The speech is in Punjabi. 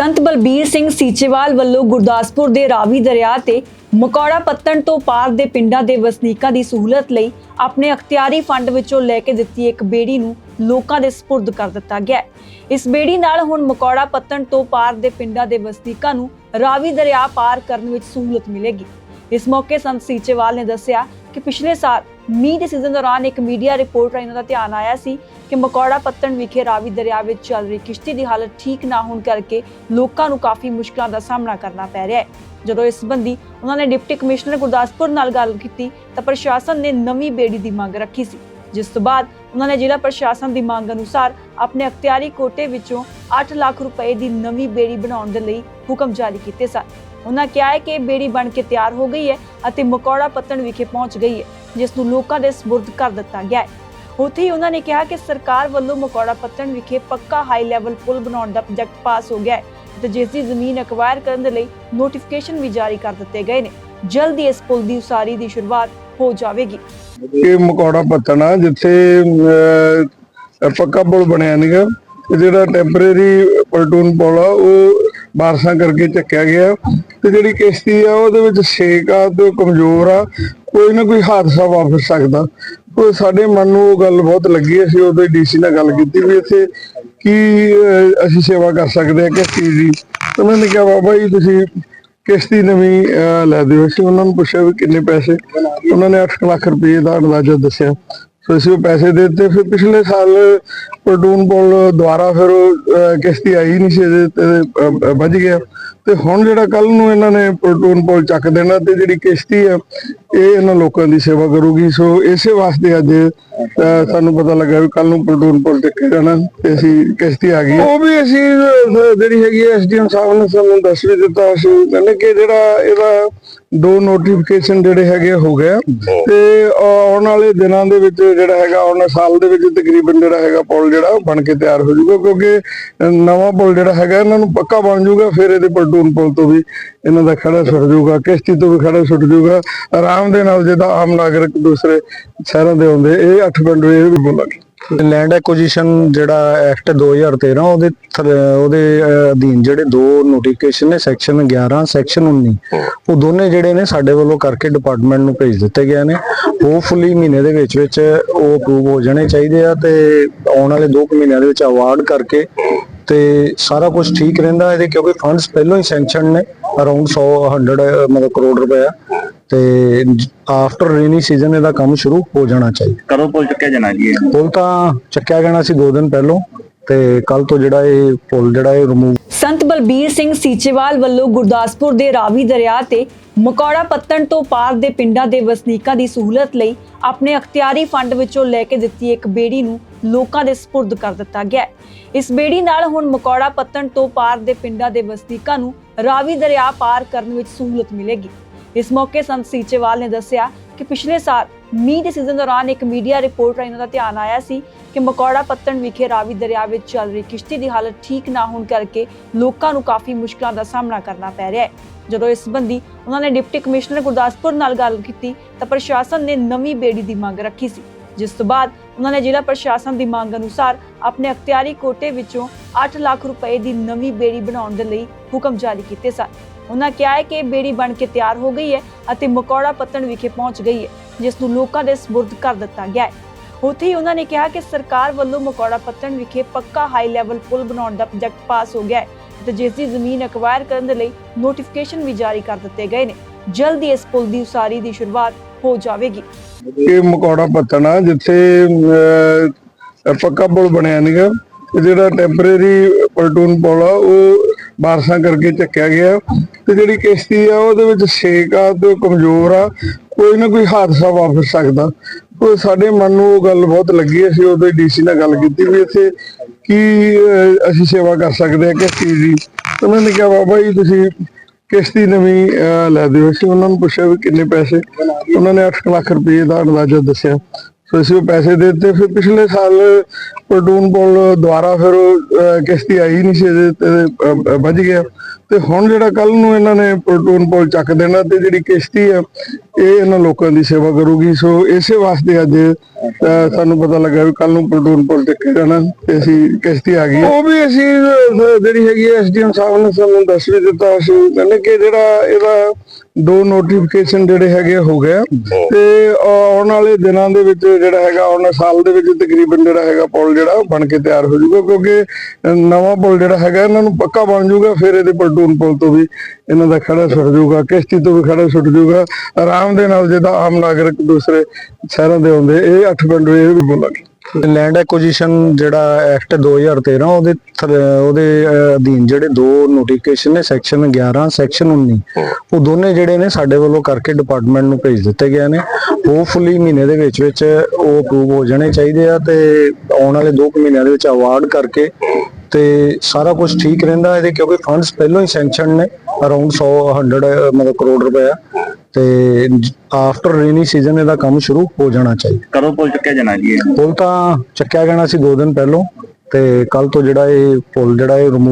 ਸੰਤ ਬਲਬੀਰ ਸਿੰਘ ਸੀਚੇਵਾਲ ਵੱਲੋਂ ਗੁਰਦਾਸਪੁਰ ਦੇ ਰਾਵੀ ਦਰਿਆ ਤੇ ਮਕੌੜਾ ਪੱਤਣ ਤੋਂ ਪਾਰ ਦੇ ਪਿੰਡਾਂ ਦੇ ਵਸਨੀਕਾਂ ਦੀ ਸਹੂਲਤ ਲਈ ਆਪਣੇ ਅਖਤਿਆਰੀ ਫੰਡ ਵਿੱਚੋਂ ਲੈ ਕੇ ਦਿੱਤੀ ਇੱਕ ਬੇੜੀ ਨੂੰ ਲੋਕਾਂ ਦੇ ਸਪੁਰਦ ਕਰ ਦਿੱਤਾ ਗਿਆ ਇਸ ਬੇੜੀ ਨਾਲ ਹੁਣ ਮਕੌੜਾ ਪੱਤਣ ਤੋਂ ਪਾਰ ਦੇ ਪਿੰਡਾਂ ਦੇ ਵਸਨੀਕਾਂ ਨੂੰ ਰਾਵੀ ਦਰਿਆ ਪਾਰ ਕਰਨ ਵਿੱਚ ਸਹੂਲਤ ਮਿਲੇਗੀ। ਇਸ ਮੌਕੇ ਸੰਤ ਸੀਚੇਵਾਲ ਨੇ ਦੱਸਿਆ ਕਿ ਪਿਛਲੇ ਸਾਲ ਮੀਂਹ ਦੇ ਸੀਜ਼ਨ ਦੌਰਾਨ ਇੱਕ ਮੀਡੀਆ ਰਿਪੋਰਟ ਰਾਹੀਂ ਉਹਨਾਂ ਦਾ ਧਿਆਨ ਆਇਆ ਸੀ ਕਿ ਮਕੌੜਾ ਪੱਤਣ ਵਿਖੇ ਰਾਵੀ ਦਰਿਆ ਵਿੱਚ ਚੱਲ ਰਹੀ ਕਿਸ਼ਤੀ ਦੀ ਹਾਲਤ ਠੀਕ ਨਾ ਹੋਣ ਕਰਕੇ ਲੋਕਾਂ ਨੂੰ ਕਾਫੀ ਮੁਸ਼ਕਲਾਂ ਦਾ ਸਾਹਮਣਾ ਕਰਨਾ ਪੈ ਰਿਹਾ ਹੈ। ਜਦੋਂ ਇਸ ਸੰਬੰਧੀ ਉਹਨਾਂ ਨੇ ਡਿਪਟੀ ਕਮਿਸ਼ਨਰ ਗੁਰਦਾਸਪੁਰ ਨਾਲ ਗੱਲ ਕੀਤੀ ਤਾਂ ਪ੍ਰਸ਼ਾਸਨ ਨੇ ਨਵੀਂ ਬੇੜੀ ਦੀ ਮੰਗ ਰੱਖੀ ਸੀ, ਜਿਸ ਤੋਂ ਬਾਅਦ ਉਹਨਾਂ ਨੇ ਜ਼ਿਲ੍ਹਾ ਪ੍ਰਸ਼ਾਸਨ ਦੀ ਮੰਗ ਅਨੁਸਾਰ ਆਪਣੇ ਅਖਤਿਆਰੀ ਕੋਟੇ ਵਿੱਚੋਂ 8 ਲੱਖ ਰੁਪਏ ਦੀ ਨਵੀਂ ਬੇੜੀ ਬਣਾਉਣ ਦੇ ਲਈ ਹੁਕਮ ਜਾਰੀ ਕੀਤੇ ਸਨ। ਉਹਨਾਂ ਕਿਹਾ ਹੈ ਕਿ ਇਹ ਬੇੜੀ ਬਣ ਕੇ ਤਿਆਰ ਹੋ ਗਈ ਹੈ ਅਤੇ ਮਕੌੜਾ ਪੱਤਣ ਵਿਖੇ ਪਹੁੰਚ ਗਈ ਹੈ। ਜਿਸ ਨੂੰ ਲੋਕਾਂ ਦੇ ਸਪੁਰਦ ਕਰ ਦਿੱਤਾ ਗਿਆ ਹੈ। ਉੱਥੇ ਹੀ ਉਹਨਾਂ ਨੇ ਕਿਹਾ ਕਿ ਸਰਕਾਰ ਵੱਲੋਂ ਮਕੌੜਾ ਪੱਤਣ ਵਿਖੇ ਪੱਕਾ ਹਾਈ ਲੈਵਲ ਪੁਲ ਬਣਾਉਣ ਦਾ ਪ੍ਰੋਜੈਕਟ ਪਾਸ ਹੋ ਗਿਆ ਹੈ ਤੇ ਜਿਸ ਦੀ ਜ਼ਮੀਨ ਅਕਵਾਇਰ ਕਰਨ ਦੇ ਲਈ ਨੋਟੀਫਿਕੇਸ਼ਨ ਵੀ ਜਾਰੀ ਕਰ ਦਿੱਤੇ ਗਏ ਨੇ। ਜਲਦੀ ਇਸ ਪੁਲ ਦੀ ਉਸਾਰੀ ਦੀ ਸ਼ੁਰੂਆਤ ਹੋ ਜਾਵੇਗੀ। ਇਹ ਮਕੌੜਾ ਪੱਤਣਾ ਜਿੱਥੇ ਪੱਕਾ ਪੁਲ ਬਣਿਆ ਨੀਗਾ। ਜਿਹੜਾ ਟੈਂਪਰੇਰੀ ਪਲਟੂਨ ਪੁਲ ਆ, ਉਹ ਬਾਰਸਾਂ ਕਰਕੇ ਚੱਕਿਆ ਗਿਆ। ਤੇ ਜਿਹੜੀ ਕਿਸ਼ਤੀ ਆ, ਉਹਦੇ ਵਿੱਚ ਛੇਕ ਆ, ਤੇ ਕਮਜ਼ੋਰ ਆ। ਕੋਈ ਨਾ ਕੋਈ ਹਾਦਸਾ ਵਾਪਰ ਸਕਦਾ। ਉਹ ਸਾਡੇ ਮਨ ਨੂੰ ਉਹ ਗੱਲ ਬਹੁਤ ਲੱਗੀ ਅਸੀਂ ਉਦੋਂ ਡੀਸੀ ਨਾਲ ਗੱਲ ਕੀਤੀ ਵੀ ਇੱਥੇ ਕੀ ਅਸੀਂ ਸੇਵਾ ਕਰ ਸਕਦੇ ਆ ਕਿਸ਼ਤੀ ਦੀ। ਉਹਨਾਂ ਨੇ ਕਿਹਾ ਬਾਬਾ ਜੀ ਤੁਸੀਂ ਕਿਸ਼ਤੀ ਨਵੀਂ ਅਹ, ਲੈ ਦਿਓ। ਅਸੀਂ ਉਹਨਾਂ ਨੂੰ ਪੁੱਛਿਆ ਵੀ ਕਿੰਨੇ ਪੈਸੇ। ਉਹਨਾਂ ਨੇ 8 ਲੱਖ ਰੁਪਏ ਦਾ ਅੰਦਾਜ਼ਾ ਦੱਸਿਆ। ਸੋ ਅਸੀਂ ਉਹ ਪੈਸੇ ਦੇ ਦਿੱਤੇ। ਫਿਰ ਪਿਛਲੇ ਸਾਲ ਪਲਟੂਨ ਪੁਲ ਦੁਆਰਾ ਫਿਰ ਉਹ ਕਿਸ਼ਤੀ ਆਈ ਨਹੀਂ ਸੀ ਇਹਦੇ ਤੇ ਵੱਜ ਗਿਆ। ਤੇ ਹੁਣ ਜਿਹੜਾ ਕੱਲ ਨੂੰ ਇਹਨਾਂ ਨੇ ਪਲਟੂਨ ਪੁਲ ਚੱਕ ਦੇਣਾ ਤੇ ਜਿਹੜੀ ਕਿਸ਼ਤੀ ਆ ਇਹ ਇਹਨਾਂ ਲੋਕਾਂ ਦੀ ਸੇਵਾ ਕਰੂਗੀ। ਸੋ ਇਸੇ ਵਾਸਤੇ ਅੱਜ ਸਾਨੂੰ ਪਤਾ ਲੱਗਾ ਵੀ ਕੱਲ ਨੂੰ ਪਲਟੂਨ ਪੁਲ ਚੱਕਿਆ ਜਾਣਾ ਤੇ ਅਸੀਂ ਕਿਸ਼ਤੀ ਆ ਗਈ ਉਹ ਵੀ ਅਸੀਂ ਜਿਹੜੀ ਹੈਗੀ ਐਸਡੀਐਮ ਸਾਹਿਬ ਨੇ ਸਾਨੂੰ ਦੱਸ ਵੀ ਦਿੱਤਾ ਸੀ ਕਹਿੰਦੇ ਕਿ ਜਿਹੜਾ ਇਹਦਾ ਦੋ ਨੋਟੀਫਿਕੇਸ਼ਨ ਜਿਹੜੇ ਹੈਗੇ ਹੋ ਗਏ ਤੇ ਆਉਣ ਵਾਲੇ ਦਿਨਾਂ ਦੇ ਵਿੱਚ ਜਿਹੜਾ ਹੈਗਾ, ਆਉਣ ਸਾਲ ਦੇ ਵਿੱਚ ਤਕਰੀਬਨ ਜਿਹੜਾ ਹੈਗਾ, ਪੁਲ ਜਿਹੜਾ ਉਹ ਬਣ ਕੇ ਤਿਆਰ ਹੋ ਜਾਊਗਾ, ਕਿਉਂਕਿ ਨਵਾਂ ਪੁਲ ਜਿਹੜਾ ਹੈਗਾ, ਇਹਨਾਂ ਨੂੰ ਪੱਕਾ ਬਣ ਜਾਊਗਾ, ਫਿਰ ਇਹਦੇ ਪਲਟੂਨ ਪੁਲ ਤੋਂ ਵੀ ਇਹਨਾਂ ਦਾ ਖੜਾ ਛੁੱਟ ਜਾਊਗਾ, ਕਿਸ਼ਤੀ ਤੋਂ ਵੀ ਖੜਾ ਛੁੱਟ ਜਾਊਗਾ। ਆਰਾਮ ਦੇ ਨਾਲ ਜਿੱਦਾਂ ਆਮ ਨਾਗਰਿਕ ਦੂਸਰੇ ਸ਼ਹਿਰਾਂ ਦੇ ਆਉਂਦੇ ਇਹ ਅੱਠ ਪਿੰਡ ਇਹ ਵੀ ਬੋਲਾਂਗੇ ਲੈਂਡ ਐਕੁਜੀਸ਼ਨ ਜਿਹੜਾ ਐਕਟ 2013 ਉਹਦੇ ਉਹਦੇ ਅਧੀਨ ਜਿਹੜੇ ਦੋ ਨੋਟੀਫਿਕੇਸ਼ਨ ਨੇ ਸੈਕਸ਼ਨ 11 ਸੈਕਸ਼ਨ 19 ਉਹ ਦੋਨੇ ਜਿਹੜੇ ਨੇ ਸਾਡੇ ਵੱਲੋਂ ਕਰਕੇ ਡਿਪਾਰਟਮੈਂਟ ਨੂੰ ਭੇਜ ਦਿੱਤੇ ਗਏ ਨੇ। ਹੋਪਫੁਲੀ ਮਹੀਨੇ ਦੇ ਵਿੱਚ ਵਿੱਚ ਉਹ ਅਪਰੂਵ ਹੋ ਜਾਣੇ ਚਾਹੀਦੇ ਆ ਤੇ ਆਉਣ ਵਾਲੇ 2 ਮਹੀਨਿਆਂ ਦੇ ਵਿੱਚ ਅਵਾਰਡ ਕਰਕੇ ਤੇ ਸਾਰਾ ਕੁਝ ਠੀਕ ਰਹਿੰਦਾ ਇਹਦੇ ਕਿਉਂਕਿ ਫੰਡਸ ਪਹਿਲਾਂ ਹੀ ਸੈਂਕਸ਼ਨ ਨੇ ਅਰਾਊਂਡ 100 100 ਮਤਲਬ ਕਰੋੜ ਰੁਪਇਆ ਤੇ ਆਫਟਰ ਰੇਨੀ ਸੀਜ਼ਨ ਇਹਦਾ ਕੰਮ ਸ਼ੁਰੂ ਹੋ ਜਾਣਾ ਚਾਹੀਦਾ। ਕਦੋਂ ਪੁੱਲ ਚੁੱਕਿਆ ਜਾਣਾ ਜੀ ਇਹ? ਪੁਲ ਤਾਂ ਚੱਕਿਆ ਜਾਣਾ ਸੀ 2 ਦਿਨ ਪਹਿਲਾਂ। ਤੇ ਕੱਲ ਤੋਂ ਜਿਹੜਾ ਇਹ ਪੁਲ ਜਿਹੜਾ ਇਹ ਰਿਮੂਵ ਸੰਤ ਬਲਬੀਰ ਸਿੰਘ ਸੀਚੇਵਾਲ ਵੱਲੋਂ ਗੁਰਦਾਸਪੁਰ ਦੇ ਰਾਵੀ ਦਰਿਆ ਤੇ ਮਕੌੜਾ ਪੱਤਣ ਤੋਂ ਪਾਰ ਦੇ ਪਿੰਡਾਂ ਦੇ ਵਸਨੀਕਾਂ ਦੀ ਸਹੂਲਤ ਲਈ ਆਪਣੇ ਅਖਤਿਆਰੀ ਫੰਡ ਵਿੱਚੋਂ ਲੈ ਕੇ ਦਿੱਤੀ ਇੱਕ ਬੇੜੀ ਨੂੰ ਲੋਕਾਂ ਦੇ ਸਪੁਰਦ ਕਰ ਦਿੱਤਾ ਗਿਆ ਇਸ ਬੇੜੀ ਨਾਲ ਹੁਣ ਮਕੌੜਾ ਪੱਤਣ ਤੋਂ ਪਾਰ ਦੇ ਪਿੰਡਾਂ ਦੇ ਵਸਨੀਕਾਂ ਨੂੰ ਰਾਵੀ ਦਰਿਆ ਪਾਰ ਕਰਨ ਵਿੱਚ ਸਹੂਲਤ ਮਿਲੇਗੀ। ਇਸ ਮੌਕੇ ਸੰਤ ਸੀਚੇਵਾਲ ਨੇ ਦੱਸਿਆ ਕਿ ਪਿਛਲੇ ਸਾਲ ਮੀਂਹ ਦੇ ਸੀਜ਼ਨ ਦੌਰਾਨ ਇੱਕ ਮੀਡੀਆ ਰਿਪੋਰਟ ਰਾਹੀਂ ਉਹਨਾਂ ਦਾ ਧਿਆਨ ਆਇਆ ਸੀ ਕਿ ਮਕੌੜਾ ਪੱਤਣ ਵਿਖੇ ਰਾਵੀ ਦਰਿਆ ਵਿੱਚ ਚੱਲ ਰਹੀ ਕਿਸ਼ਤੀ ਦੀ ਹਾਲਤ ਠੀਕ ਨਾ ਹੋਣ ਕਰਕੇ ਲੋਕਾਂ ਨੂੰ ਕਾਫੀ ਮੁਸ਼ਕਲਾਂ ਦਾ ਸਾਹਮਣਾ ਕਰਨਾ ਪੈ ਰਿਹਾ ਹੈ। ਜਦੋਂ ਇਸ ਸੰਬੰਧੀ ਉਹਨਾਂ ਨੇ ਡਿਪਟੀ ਕਮਿਸ਼ਨਰ ਗੁਰਦਾਸਪੁਰ ਨਾਲ ਗੱਲ ਕੀਤੀ ਤਾਂ ਪ੍ਰਸ਼ਾਸਨ ਨੇ ਨਵੀਂ ਬੇੜੀ ਦੀ ਮੰਗ ਰੱਖੀ ਸੀ। ਜਿਸ ਤੋਂ ਬਾਅਦ ਉਹਨਾਂ ਨੇ ਜ਼ਿਲ੍ਹਾ ਪ੍ਰਸ਼ਾਸਨ ਦੀ ਮੰਗ ਅਨੁਸਾਰ ਆਪਣੇ ਅਖਤਿਆਰੀ ਕੋਟੇ ਵਿੱਚੋਂ 8 ਲੱਖ ਰੁਪਏ ਦੀ ਨਵੀਂ ਬੇੜੀ ਬਣਾਉਣ ਦੇ ਲਈ ਹੁਕਮ ਜਾਰੀ ਕੀਤੇ ਸਨ। ਉਹਨਾਂ ਕਿਹਾ ਹੈ ਕਿ ਬੇੜੀ ਬਣ ਕੇ ਤਿਆਰ ਹੋ ਗਈ ਹੈ ਅਤੇ ਮਕੌੜਾ ਪੱਤਣ ਵਿਖੇ ਪਹੁੰਚ ਗਈ ਹੈ, ਜਿਸ ਨੂੰ ਲੋਕਾਂ ਦੇ ਸਪੁਰਦ ਕਰ ਦਿੱਤਾ ਗਿਆ ਹੈ। ਉੱਥੇ ਹੀ ਉਹਨਾਂ ਨੇ ਕਿਹਾ ਕਿ ਸਰਕਾਰ ਵੱਲੋਂ ਮਕੌੜਾ ਪੱਤਣ ਵਿਖੇ ਪੱਕਾ ਹਾਈ ਲੈਵਲ ਪੁਲ ਬਣਾਉਣ ਦਾ ਪ੍ਰੋਜੈਕਟ ਪਾਸ ਹੋ ਗਿਆ ਹੈ ਤੇ ਜਿਸ ਦੀ ਜ਼ਮੀਨ ਅਕਵਾਇਰ ਕਰਨ ਦੇ ਲਈ ਨੋਟੀਫਿਕੇਸ਼ਨ ਵੀ ਜਾਰੀ ਕਰ ਦਿੱਤੇ ਗਏ ਨੇ। ਜਲਦੀ ਇਸ ਪੁਲ ਦੀ ਉਸਾਰੀ ਦੀ ਸ਼ੁਰੂਆਤ ਹੋ ਜਾਵੇਗੀ। ਇਹ ਮਕੌੜਾ ਪੱਤਣਾ ਜਿੱਥੇ ਪੱਕਾ ਪੁਲ ਬਣਿਆ ਨੀਗਾ, ਤੇ ਜਿਹੜਾ ਟੈਂਪਰੇਰੀ ਪਲਟੂਨ ਪੁਲ ਆ, ਉਹ ਬਾਰਸਾਂ ਕਰਕੇ ਚੱਕਿਆ ਗਿਆ ਤੇ ਜਿਹੜੀ ਕਿਸ਼ਤੀ ਆ ਉਹਦੇ ਵਿੱਚ ਛੇਕ ਆ ਤੇ ਕਮਜ਼ੋਰ ਆ ਕੋਈ ਨਾ ਕੋਈ ਹਾਦਸਾ ਵਾਪਰ ਸਕਦਾ। ਉਹ ਸਾਡੇ ਮਨ ਨੂੰ ਉਹ ਗੱਲ ਬਹੁਤ ਲੱਗੀ ਅਸੀਂ ਉਦੋਂ ਡੀਸੀ ਨਾਲ ਗੱਲ ਕੀਤੀ ਵੀ ਇੱਥੇ ਕੀ ਅਸੀਂ ਸੇਵਾ ਕਰ ਸਕਦੇ ਆ ਕਿਸ਼ਤੀ ਦੀ। ਉਹਨਾਂ ਨੇ ਕਿਹਾ ਬਾਬਾ ਜੀ ਤੁਸੀਂ ਕਿਸ਼ਤੀ ਨਵੀਂ ਅਹ, ਲੈ ਦਿਓ। ਅਸੀਂ ਉਹਨਾਂ ਨੂੰ ਪੁੱਛਿਆ ਵੀ ਕਿੰਨੇ ਪੈਸੇ। ਉਹਨਾਂ ਨੇ 8 ਲੱਖ ਰੁਪਏ ਦਾ ਅੰਦਾਜ਼ਾ ਦੱਸਿਆ। ਸੋ ਅਸੀਂ ਉਹ ਪੈਸੇ ਦੇ ਦਿੱਤੇ। ਫਿਰ ਪਿਛਲੇ ਸਾਲ ਪਲਟੂਨ ਪੁਲ ਦੁਆਰਾ ਫਿਰ ਕਿਸ਼ਤੀ ਆਈ ਨਹੀਂ ਸੀ ਤੇ ਵੱਜ ਗਿਆ। ਤੇ ਹੁਣ ਜਿਹੜਾ ਕੱਲ ਨੂੰ ਇਹਨਾਂ ਨੇ ਪਲਟੂਨ ਪੁਲ ਚੱਕ ਦੇਣਾ ਤੇ ਜਿਹੜੀ ਕਿਸ਼ਤੀ ਆ, ਇਹ ਇਹਨਾਂ ਲੋਕਾਂ ਦੀ ਸੇਵਾ ਕਰੂਗੀ। ਸੋ ਇਸੇ ਵਾਸਤੇ ਅੱਜ ਸਾਨੂੰ ਪਤਾ ਲੱਗਾ ਵੀ ਕੱਲ ਨੂੰ ਪਲਟੂਨ ਪੁਲ ਚੱਕੇ ਜਾਣਾ ਤੇ ਅਸੀਂ ਕਿਸ਼ਤੀ ਆ ਗਈ। ਉਹ ਵੀ ਅਸੀਂ ਜਿਹੜੀ ਹੈਗੀ ਐਸਡੀਐਮ ਸਾਹਿਬ ਨੇ ਸਾਨੂੰ ਦੱਸ ਵੀ ਦਿੱਤਾ। ਸੀ ਕਹਿੰਦੇ ਕਿ ਜਿਹੜਾ ਇਹਦਾ ਦੋ ਨੋਟੀਫਿਕੇਸ਼ਨ ਜਿਹੜੇ ਹੈਗੇ ਹੋ ਗਿਆ ਤੇ ਆਉਣ ਵਾਲੇ ਦਿਨਾਂ ਦੇ ਵਿੱਚ ਜਿਹੜਾ ਹੈਗਾ, ਆਉਣ ਸਾਲ ਦੇ ਵਿੱਚ ਤਕਰੀਬਨ ਜਿਹੜਾ ਹੈਗਾ, ਪੁਲ ਜਿਹੜਾ ਉਹ ਬਣ ਕੇ ਤਿਆਰ ਹੋ ਜਾਊਗਾ, ਕਿਉਂਕਿ ਨਵਾਂ ਪੁਲ ਜਿਹੜਾ ਹੈਗਾ, ਇਹਨਾਂ ਨੂੰ ਪੱਕਾ ਬਣ ਜਾਊਗਾ, ਫਿਰ ਇਹਦੇ ਪਲਟੂਨ ਪੁਲ ਤੋਂ ਵੀ ਇਹਨਾਂ ਦਾ ਖੜਾ ਛੁੱਟ ਜਾਊਗਾ, ਕਿਸ਼ਤੀ ਤੋਂ ਵੀ ਖੜਾ ਛੁੱਟ ਜਾਊਗਾ। ਆਰਾਮ ਦੇ ਨਾਲ, ਜਿੱਦਾਂ ਆਮ ਨਾਗਰਿਕ ਦੂਸਰੇ ਸ਼ਹਿਰਾਂ ਦੇ ਆਉਂਦੇ, ਇਹ ਅੱਠ ਪਿੰਡ ਇਹ ਵੀ ਬੋਲਾਂਗੇ। ਲੈਂਡ ਐਕੁਜੀਸ਼ਨ ਜਿਹੜਾ ਐਕਟ 2013 ਉਹਦੇ ਉਹਦੇ ਅਧੀਨ ਜਿਹੜੇ ਦੋ ਨੋਟੀਫਿਕੇਸ਼ਨ ਨੇ ਸੈਕਸ਼ਨ 11 ਸੈਕਸ਼ਨ 19 ਉਹ ਦੋਨੇ ਜਿਹੜੇ ਨੇ ਸਾਡੇ ਵੱਲੋਂ ਕਰਕੇ ਡਿਪਾਰਟਮੈਂਟ ਨੂੰ ਭੇਜ ਦਿੱਤੇ ਗਏ ਨੇ। ਹੋਪਫੁਲੀ ਮਹੀਨੇ ਦੇ ਵਿੱਚ ਵਿੱਚ ਉਹ ਅਪਰੂਵ ਹੋ ਜਾਣੇ ਚਾਹੀਦੇ ਆ ਤੇ ਆਉਣ ਵਾਲੇ 2 ਮਹੀਨਿਆਂ ਦੇ ਵਿੱਚ ਅਵਾਰਡ ਕਰਕੇ ਤੇ ਸਾਰਾ ਕੁਝ ਠੀਕ ਰਹਿੰਦਾ ਇਹਦੇ, ਕਿਉਂਕਿ ਫੰਡਸ ਪਹਿਲਾਂ ਹੀ ਸੈਂਕਸ਼ਨ ਨੇ ਅਰਾਊਂਡ 100 100 ਮਤਲਬ ਕਰੋੜ ਰੁਪਏ ਤੇ ਆਫਟਰ ਰੇਨੀ ਸੀਜ਼ਨ ਇਹਦਾ ਕੰਮ ਸ਼ੁਰੂ ਹੋ ਜਾਣਾ ਚਾਹੀਦਾ ਕਦੋਂ ਪੁੱਲ ਚੁੱਕਿਆ ਜਾਣਾ ਜੀ ਇਹ? ਪੁਲ ਤਾਂ ਚੱਕਿਆ ਜਾਣਾ ਸੀ 2 ਦਿਨ ਪਹਿਲਾਂ ਤੇ ਕੱਲ ਤੋਂ ਜਿਹੜਾ ਇਹ ਪੁਲ ਜਿਹੜਾ ਇਹ ਰਿਮੂਵ